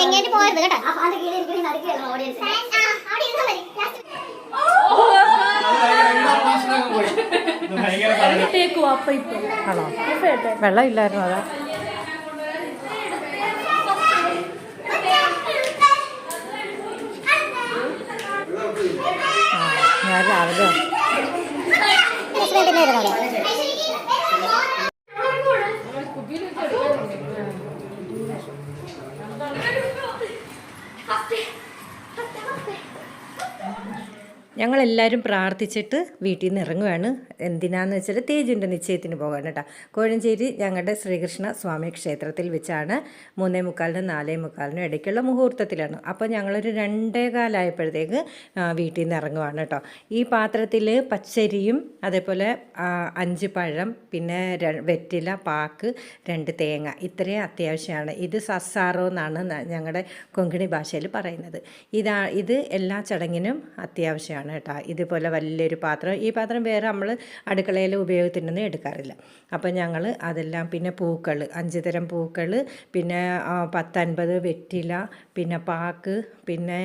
എങ്ങോട്ട് പോയത് കേട്ടോ ഇപ്പൊ ആണോ വെള്ളം ഇല്ലായിരുന്നു അതാ ഞാൻ രാവിലെ ഞങ്ങളെല്ലാവരും പ്രാർത്ഥിച്ചിട്ട് വീട്ടിൽ നിന്ന് ഇറങ്ങുകയാണ് എന്തിനാന്ന് വെച്ചാൽ തേജുവിന്റെ നിശ്ചയത്തിന് പോകാൻ കേട്ടോ കോഴഞ്ചേരി ഞങ്ങളുടെ ശ്രീകൃഷ്ണ സ്വാമി ക്ഷേത്രത്തിൽ വെച്ചാണ് മൂന്നേ മുക്കാലിനും നാലേ മുക്കാലിനും ഇടയ്ക്കുള്ള മുഹൂർത്തത്തിലാണ്. അപ്പോൾ ഞങ്ങളൊരു രണ്ടേ കാലമായപ്പോഴത്തേക്ക് വീട്ടിൽ നിന്ന് ഇറങ്ങുവാണ് കേട്ടോ ഈ പാത്രത്തിൽ പച്ചരിയും അതേപോലെ അഞ്ച് പഴം പിന്നെ വെറ്റില പാക്ക് രണ്ട് തേങ്ങ. ഇത്രയും അത്യാവശ്യമാണ് ഇത് സസാറോ എന്നാണ് ഞങ്ങളുടെ കൊങ്കിണി ഭാഷയിൽ പറയുന്നത്. ഇതാ ഇത് എല്ലാ ചടങ്ങിനും അത്യാവശ്യമാണ് കേട്ടോ. ഇതുപോലെ വലിയൊരു പാത്രം. ഈ പാത്രം വേറെ നമ്മൾ അടുക്കളയിൽ ഉപയോഗത്തിനൊന്നും എടുക്കാറില്ല. അപ്പോൾ ഞങ്ങൾ അതെല്ലാം പിന്നെ പൂക്കൾ അഞ്ച് തരം പൂക്കൾ പിന്നെ പത്തൻപത് വെറ്റില പിന്നെ പാക്ക് പിന്നെ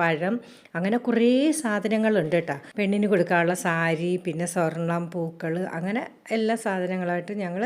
പഴം അങ്ങനെ കുറേ സാധനങ്ങളുണ്ട് കേട്ടോ. പെണ്ണിന് കൊടുക്കാനുള്ള സാരി പിന്നെ സ്വർണം പൂക്കൾ അങ്ങനെ എല്ലാ സാധനങ്ങളായിട്ട് ഞങ്ങൾ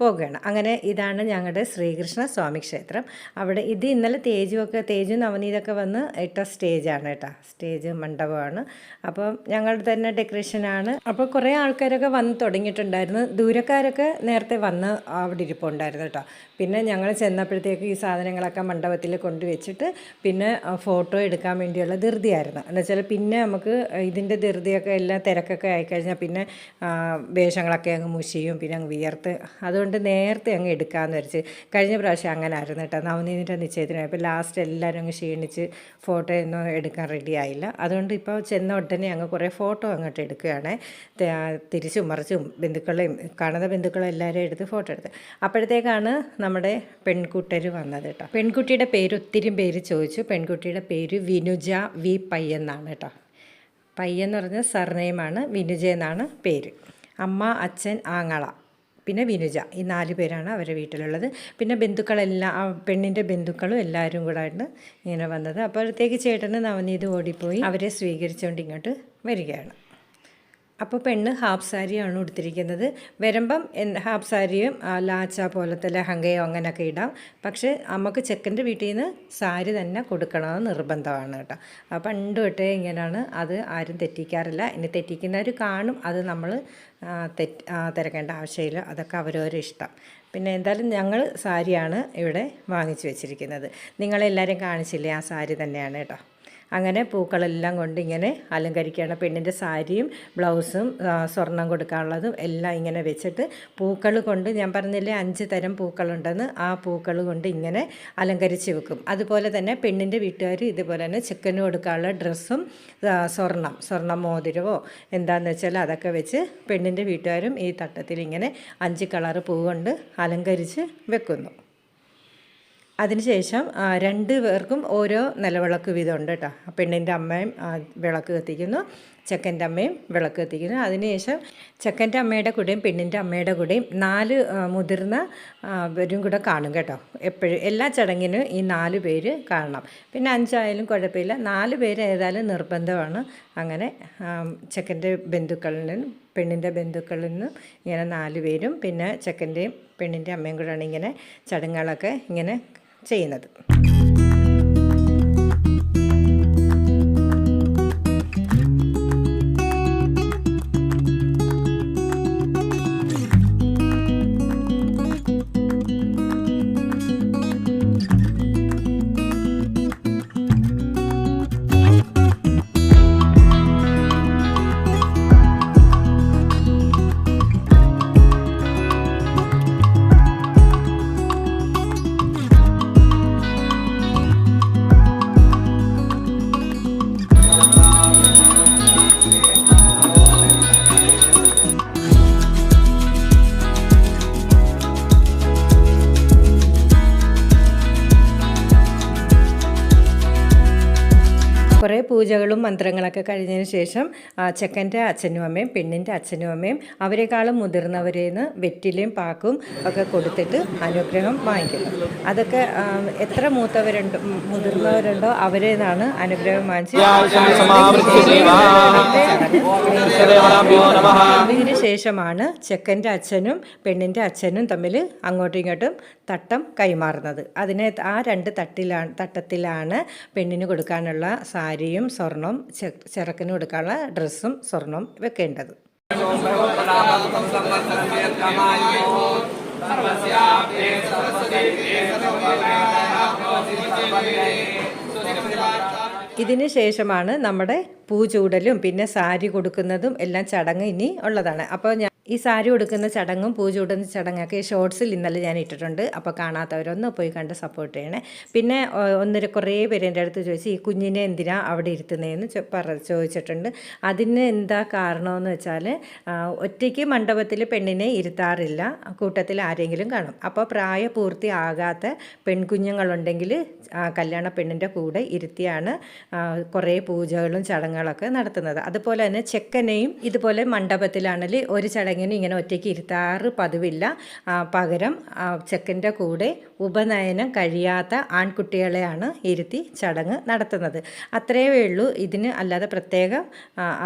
പോകുകയാണ്. അങ്ങനെ ഇതാണ് ഞങ്ങളുടെ ശ്രീകൃഷ്ണ സ്വാമി ക്ഷേത്രം. അവിടെ ഇത് ഇന്നലെ തേജുമൊക്കെ തേജു നവനീതൊക്കെ വന്ന് ഇട്ട സ്റ്റേജാണ് കേട്ടോ. സ്റ്റേജ് മണ്ഡപമാണ്. അപ്പം ഞങ്ങളുടെ തന്നെ ഡെക്കറേഷനാണ്. അപ്പോൾ കുറേ ആൾക്കാരൊക്കെ വന്ന് തുടങ്ങിയിട്ടുണ്ടായിരുന്നു. ദൂരക്കാരൊക്കെ നേരത്തെ വന്ന് അവിടെ ഇരിപ്പുണ്ടായിരുന്നു കേട്ടോ. പിന്നെ ഞങ്ങൾ ചെന്നപ്പോഴത്തേക്ക് ഈ സാധനങ്ങളൊക്കെ മണ്ഡപത്തിൽ കൊണ്ടുവച്ചിട്ട് പിന്നെ ഫോട്ടോ എടുക്കാൻ വേണ്ടിയുള്ള ധൃതിയായിരുന്നു. എന്നുവെച്ചാൽ പിന്നെ നമുക്ക് ഇതിന്റെ ധൃതിയൊക്കെ എല്ലാം തിരക്കൊക്കെ ആയിക്കഴിഞ്ഞാൽ പിന്നെ വേഷങ്ങളൊക്കെ അങ്ങ് മുഷിയും പിന്നെ അങ്ങ് വിയർത്ത്. അതുകൊണ്ട് നേരത്തെ അങ്ങ് എടുക്കാമെന്ന് വെച്ച് കഴിഞ്ഞ പ്രാവശ്യം അങ്ങനെ ആയിരുന്നു കേട്ടോ. നവനീതിന്റെ നിശ്ചയത്തിന് അപ്പോൾ ലാസ്റ്റ് എല്ലാവരും അങ്ങ് ക്ഷീണിച്ച് ഫോട്ടോ ഒന്നും എടുക്കാൻ റെഡി ആയില്ല. അതുകൊണ്ട് ഇപ്പോൾ ചെന്ന ഉടനെ അങ്ങ് കുറേ ഫോട്ടോ അങ്ങോട്ട് എടുക്കുകയാണ്. തിരിച്ചും മറിച്ചും ബന്ധുക്കളെയും കാണുന്ന ബന്ധുക്കളെ എല്ലാവരും എടുത്ത് ഫോട്ടോ എടുത്ത്. അപ്പോഴത്തേക്കാണ് നമ്മുടെ പെൺകുട്ടർ വന്നത് കേട്ടോ. പെൺകുട്ടിയുടെ പേര് ഒത്തിരി പേര് ചോദിച്ചു. പെൺകുട്ടിയുടെ പേര് വിനുജ വി പയ്യെന്നാണ് കേട്ടോ. പയ്യെന്ന് പറഞ്ഞ സർനെയിമാണ്. വിനുജ എന്നാണ് പേര്. അമ്മ അച്ഛൻ ആങ്ങള പിന്നെ വിനുജ. ഈ നാല് പേരാണ് അവരുടെ വീട്ടിലുള്ളത്. പിന്നെ ബന്ധുക്കളെല്ലാം ആ പെണ്ണിന്റെ ബന്ധുക്കളും എല്ലാവരും കൂടെ ആയിട്ട് ഇങ്ങനെ വന്നത്. അപ്പോഴത്തേക്ക് ചേട്ടന് നവനീത് ഓടിപ്പോയി. അവരെ സ്വീകരിച്ചുകൊണ്ട് ഇങ്ങോട്ട് വരികയാണ്. അപ്പോൾ പെണ്ണ് ഹാഫ് സാരിയാണ് ഉടുത്തിരിക്കുന്നത്. വരുമ്പം ഹാഫ് സാരിയും ലാച്ച പോലത്തെ ലഹങ്കയോ അങ്ങനെയൊക്കെ ഇടാം. പക്ഷേ നമുക്ക് ചെക്കന്റെ വീട്ടിൽ നിന്ന് സാരി തന്നെ കൊടുക്കണമെന്ന് നിർബന്ധമാണ് കേട്ടോ. പണ്ട് തൊട്ടേ ഇങ്ങനെയാണ് അത് ആരും തെറ്റിക്കാറില്ല. ഇനി തെറ്റിക്കുന്നവർ കാണും. അത് നമ്മൾ തെറ്റ് തിരക്കേണ്ട ആവശ്യമില്ല. അതൊക്കെ അവരവരുടെ ഇഷ്ടം. പിന്നെ എന്തായാലും ഞങ്ങൾ സാരിയാണ് ഇവിടെ വാങ്ങിച്ചു വെച്ചിരിക്കുന്നത്. നിങ്ങളെല്ലാവരും കാണിച്ചില്ലേ ആ സാരി തന്നെയാണ് കേട്ടോ? അങ്ങനെ പൂക്കളെല്ലാം കൊണ്ട് ഇങ്ങനെ അലങ്കരിക്കുകയാണ്. പെണ്ണിന്റെ സാരിയും ബ്ലൗസും സ്വർണം കൊടുക്കാനുള്ളതും എല്ലാം ഇങ്ങനെ വെച്ചിട്ട് പൂക്കൾ കൊണ്ട് ഞാൻ പറഞ്ഞില്ലേ അഞ്ച് തരം പൂക്കളുണ്ടെന്ന് ആ പൂക്കൾ കൊണ്ട് ഇങ്ങനെ അലങ്കരിച്ച് വെക്കും. അതുപോലെ തന്നെ പെണ്ണിന്റെ വീട്ടുകാർ ഇതുപോലെ തന്നെ ചിക്കന് കൊടുക്കാനുള്ള ഡ്രസ്സും സ്വർണം സ്വർണം മോതിരവോ എന്താണെന്ന് വെച്ചാൽ അതൊക്കെ വെച്ച് പെണ്ണിന്റെ വീട്ടുകാരും ഈ തട്ടത്തിൽ ഇങ്ങനെ അഞ്ച് കളർ പൂ കൊണ്ട് അലങ്കരിച്ച് വെക്കുന്നു. അതിനുശേഷം രണ്ട് പേർക്കും ഓരോ നിലവിളക്ക് വീതമുണ്ട് കേട്ടോ. പെണ്ണിന്റെ അമ്മയും വിളക്ക് കത്തിക്കുന്നു ചെക്കന്റെ അമ്മയും വിളക്ക് കത്തിക്കുന്നു. അതിനുശേഷം ചെക്കന്റെ അമ്മയുടെ കൂടെയും പെണ്ണിന്റെ അമ്മയുടെ കൂടെയും നാല് മുതിർന്ന പേരും കൂടെ കാണും കേട്ടോ. എപ്പോഴും എല്ലാ ചടങ്ങിനും ഈ നാല് പേര് കാണണം. പിന്നെ അഞ്ചായാലും കുഴപ്പമില്ല. നാല് പേര് ഏതായാലും നിർബന്ധമാണ്. അങ്ങനെ ചെക്കന്റെ ബന്ധുക്കളിൽ നിന്നും പെണ്ണിന്റെ ബന്ധുക്കളിൽ നിന്നും ഇങ്ങനെ നാല് പേരും പിന്നെ ചെക്കന്റെയും പെണ്ണിന്റെ അമ്മയും കൂടെയാണ് ഇങ്ങനെ ചടങ്ങുകളൊക്കെ ഇങ്ങനെ ചെയ്യുന്നത്. പൂജകളും മന്ത്രങ്ങളൊക്കെ കഴിഞ്ഞതിന് ശേഷം ചെക്കന്റെ അച്ഛനും അമ്മയും പെണ്ണിന്റെ അച്ഛനും അമ്മയും അവരെക്കാളും മുതിർന്നവരേന്ന് വെറ്റിലയും പാക്കും ഒക്കെ കൊടുത്തിട്ട് അനുഗ്രഹം വാങ്ങിക്കുന്നു. അതൊക്കെ എത്ര മൂത്തവരുണ്ടോ മുതിർന്നവരുണ്ടോ അവരെ നിന്നാണ് അനുഗ്രഹം വാങ്ങിച്ച് ഇതിന് ശേഷമാണ് ചെക്കന്റെ അച്ഛനും പെണ്ണിന്റെ അച്ഛനും തമ്മിൽ അങ്ങോട്ടും ഇങ്ങോട്ടും തട്ടം കൈമാറുന്നത്. അതിനെ ആ രണ്ട് തട്ടിലാണ് തട്ടത്തിലാണ് പെണ്ണിന് കൊടുക്കാനുള്ള സാരിയും സ്വർണം ചെ ചെറുക്കന് കൊടുക്കാനുള്ള ഡ്രസ്സും സ്വർണവും വെക്കേണ്ടത്. ഇതിന് ശേഷമാണ് നമ്മുടെ പൂ ചൂടലും പിന്നെ സാരി കൊടുക്കുന്നതും എല്ലാം ചടങ്ങ് ഇനി ഉള്ളതാണ്. അപ്പോൾ ഞാൻ ഈ സാരി ഉടുക്കുന്ന ചടങ്ങും പൂജ ചൂടുന്ന ചടങ്ങൊക്കെ ഷോർട്സിൽ ഇന്നലെ ഞാൻ ഇട്ടിട്ടുണ്ട്. അപ്പോൾ കാണാത്തവരൊന്ന് പോയി കണ്ട് സപ്പോർട്ട് ചെയ്യണേ. പിന്നെ ഒന്നര കുറേ പേര് എന്റെ അടുത്ത് ചോദിച്ചു ഈ കുഞ്ഞിനെ എന്തിനാ അവിടെ ഇരുത്തുന്നതെന്ന് പറ ചോദിച്ചിട്ടുണ്ട്. അതിന് എന്താ കാരണമെന്ന് വെച്ചാൽ ഒറ്റയ്ക്ക് മണ്ഡപത്തിൽ പെണ്ണിനെ ഇരുത്താറില്ല. കൂട്ടത്തിൽ ആരെങ്കിലും കാണും. അപ്പോൾ പ്രായപൂർത്തി ആകാത്ത പെൺകുഞ്ഞുങ്ങളുണ്ടെങ്കിൽ കല്യാണ പെണ്ണിന്റെ കൂടെ ഇരുത്തിയാണ് കുറേ പൂജകളും ചടങ്ങുകളൊക്കെ നടത്തുന്നത്. അതുപോലെ തന്നെ ചെക്കനെയും ഇതുപോലെ മണ്ഡപത്തിലാണെങ്കിൽ ഒരു ചടങ്ങിന് ഇങ്ങനെ ഒറ്റയ്ക്ക് ഇരുത്താറ് പതിവില്ല. പകരം ചെക്കന്റെ കൂടെ ഉപനയനം കഴിയാത്ത ആൺകുട്ടികളെയാണ് ഇരുത്തി ചടങ്ങ് നടത്തുന്നത്. അത്രയേ ഉള്ളൂ. ഇതിന് അല്ലാതെ പ്രത്യേക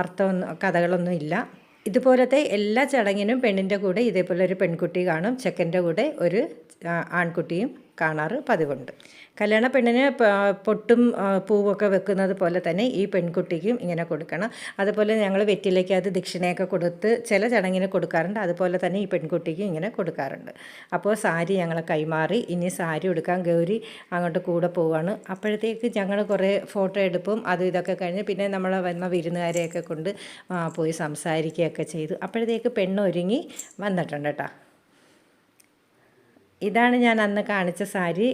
അർത്ഥമൊന്നും കഥകളൊന്നും ഇല്ല. ഇതുപോലത്തെ എല്ലാ ചടങ്ങിനും പെണ്ണിന്റെ കൂടെ ഇതേപോലെ ഒരു പെൺകുട്ടി കാണും. ചെക്കന്റെ കൂടെ ഒരു ആൺകുട്ടിയും കാണാറ് പതിവുണ്ട്. കല്യാണ പെണ്ണിന് പൊട്ടും പൂവൊക്കെ വെക്കുന്നത് പോലെ തന്നെ ഈ പെൺകുട്ടിക്കും ഇങ്ങനെ കൊടുക്കണം. അതുപോലെ ഞങ്ങൾ വെറ്റിലേക്ക് അത് ദക്ഷിണയൊക്കെ കൊടുത്ത് ചില ചടങ്ങിന് കൊടുക്കാറുണ്ട്. അതുപോലെ തന്നെ ഈ പെൺകുട്ടിക്കും ഇങ്ങനെ കൊടുക്കാറുണ്ട്. അപ്പോൾ സാരി ഞങ്ങൾ കൈമാറി ഇനി സാരി എടുക്കാൻ ഗൗരി അങ്ങോട്ട് കൂടെ പോവാണ്. അപ്പോഴത്തേക്ക് ഞങ്ങൾ കുറേ ഫോട്ടോ എടുപ്പും അതും ഇതൊക്കെ കഴിഞ്ഞ് പിന്നെ നമ്മൾ വന്ന വിരുന്നുകാരെയൊക്കെ കൊണ്ട് പോയി സംസാരിക്കുകയൊക്കെ ചെയ്തു. അപ്പോഴത്തേക്ക് പെണ്ണ് ഒരുങ്ങി വന്നിട്ടുണ്ട് കേട്ടോ. ഇതാണ് ഞാൻ അന്ന് കാണിച്ച സാരി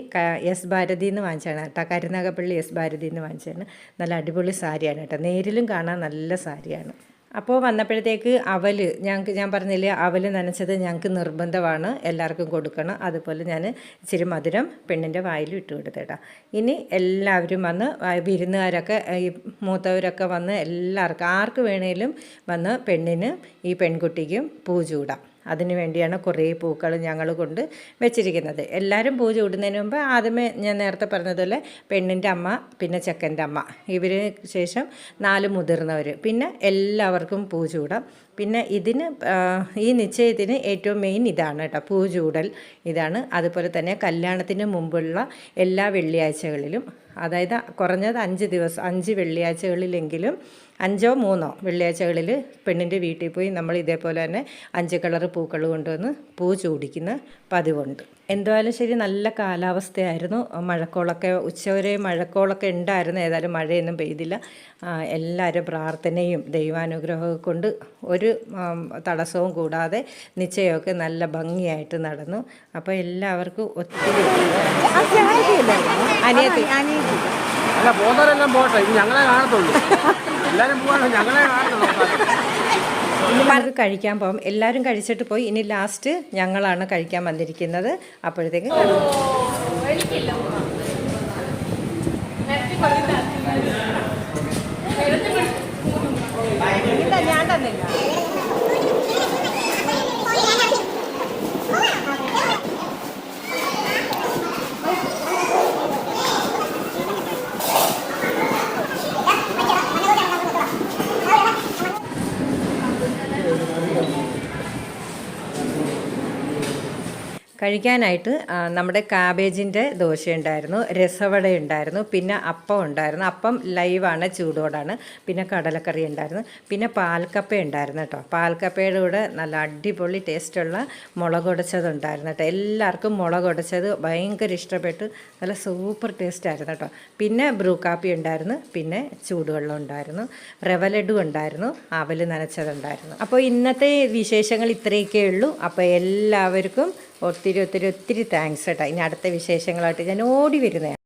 എസ് ഭാരതി എന്ന് വാങ്ങിച്ചാണ് കേട്ടോ കരുനാഗപ്പള്ളി എസ് ഭാരതി എന്ന് വാങ്ങിച്ചാണ് നല്ല അടിപൊളി സാരിയാണ് കേട്ടോ നേരിലും കാണാൻ നല്ല സാരിയാണ്. അപ്പോൾ വന്നപ്പോഴത്തേക്ക് അവൽ ഞങ്ങൾക്ക് ഞാൻ പറഞ്ഞില്ലേ അവൽ നനച്ചത് ഞങ്ങൾക്ക് നിർബന്ധമാണ്. എല്ലാവർക്കും കൊടുക്കണം. അതുപോലെ ഞാൻ ഇച്ചിരി മധുരം പെണ്ണിന്റെ വായിൽ ഇട്ട് കൊടുത്തേട്ടാ ഇനി എല്ലാവരും വന്ന് വിരുന്നുകാരൊക്കെ ഈ മൂത്തവരൊക്കെ വന്ന് എല്ലാവർക്കും ആർക്ക് വേണേലും വന്ന് പെണ്ണിന് ഈ പെൺകുട്ടിക്കും പൂ ചൂടാം അതിനു വേണ്ടിയാണ് കുറേ പൂക്കൾ ഞങ്ങൾ കൊണ്ട് വെച്ചിരിക്കുന്നത്. എല്ലാവരും പൂജ ഇടുന്നതിന് മുമ്പ് ആദ്യമേ ഞാൻ നേരത്തെ പറഞ്ഞതുപോലെ പെണ്ണിന്റെ അമ്മ പിന്നെ ചെക്കന്റെ അമ്മ. ഇവർ ശേഷം നാല് മുതിർന്നവർ പിന്നെ എല്ലാവർക്കും പൂജ ചൂടാം പിന്നെ ഇതിന് ഈ നിശ്ചയത്തിന് ഏറ്റവും മെയിൻ ഇതാണ് കേട്ടോ. പൂചൂടൽ ഇതാണ്. അതുപോലെ തന്നെ കല്യാണത്തിന് മുമ്പുള്ള എല്ലാ വെള്ളിയാഴ്ചകളിലും അതായത് കുറഞ്ഞത് അഞ്ച് ദിവസം അഞ്ച് വെള്ളിയാഴ്ചകളിലെങ്കിലും അഞ്ചോ മൂന്നോ വെള്ളിയാഴ്ചകളിൽ പെണ്ണിന്റെ വീട്ടിൽ പോയി നമ്മൾ ഇതേപോലെ തന്നെ അഞ്ച് കളർ പൂക്കൾ കൊണ്ടുവന്ന് പൂ ചൂടിക്കുന്ന പതിവുണ്ട്. എന്തായാലും ശരി നല്ല കാലാവസ്ഥയായിരുന്നു. മഴക്കോളൊക്കെ ഉച്ചവരെ മഴക്കോളൊക്കെ ഉണ്ടായിരുന്നു. ഏതായാലും മഴയൊന്നും പെയ്തില്ല. എല്ലാവരും പ്രാർത്ഥനയും ദൈവാനുഗ്രഹവും കൊണ്ട് ഒരു തടസ്സവും കൂടാതെ നിശ്ചയമൊക്കെ നല്ല ഭംഗിയായിട്ട് നടന്നു. അപ്പോൾ എല്ലാവർക്കും ഒത്തിരി? അനിയത്തി. അല്ല പോകുന്നവരെല്ലാം പോട്ടെ ഇത് ഞങ്ങളെ കാണത്തുള്ളൂ. എല്ലാവരും പോവാണ്. ഞങ്ങളെ കാണത്തുള്ളൂ നമുക്ക് കഴിക്കാൻ പോകും എല്ലാവരും കഴിച്ചിട്ട് പോയി. ഇനി ലാസ്റ്റ് ഞങ്ങളാണ് കഴിക്കാൻ വന്നിരിക്കുന്നത്. അപ്പോഴത്തേക്ക് കഴിക്കാനായിട്ട് നമ്മുടെ കാബേജിന്റെ ദോശ ഉണ്ടായിരുന്നു രസവട ഉണ്ടായിരുന്നു പിന്നെ അപ്പം ഉണ്ടായിരുന്നു. അപ്പം ലൈവാണ് ചൂടോടാണ്. പിന്നെ കടലക്കറി ഉണ്ടായിരുന്നു. പിന്നെ പാൽക്കപ്പ ഉണ്ടായിരുന്നു കേട്ടോ. പാൽക്കപ്പയുടെ കൂടെ നല്ല അടിപൊളി ടേസ്റ്റുള്ള മുളക് ഉടച്ചതുണ്ടായിരുന്നു കേട്ടോ. എല്ലാവർക്കും മുളക് ഉടച്ചത് ഭയങ്കര ഇഷ്ടപ്പെട്ടു. നല്ല സൂപ്പർ ടേസ്റ്റ് ആയിരുന്നു കേട്ടോ. പിന്നെ ബ്രൂ കാപ്പി ഉണ്ടായിരുന്നു. പിന്നെ ചൂടുവെള്ളം ഉണ്ടായിരുന്നു. റവ ലഡു ഉണ്ടായിരുന്നു. അവൽ നനച്ചതുണ്ടായിരുന്നു. അപ്പോൾ ഇന്നത്തെ വിശേഷങ്ങൾ ഇത്രയൊക്കെ ഉള്ളൂ. അപ്പോൾ എല്ലാവർക്കും ഒത്തിരി ഒത്തിരി ഒത്തിരി താങ്ക്സ് കേട്ടോ ഇനി അടുത്ത വിശേഷങ്ങളായിട്ട് ഞാൻ ഓടി വരുന്നതാണ്.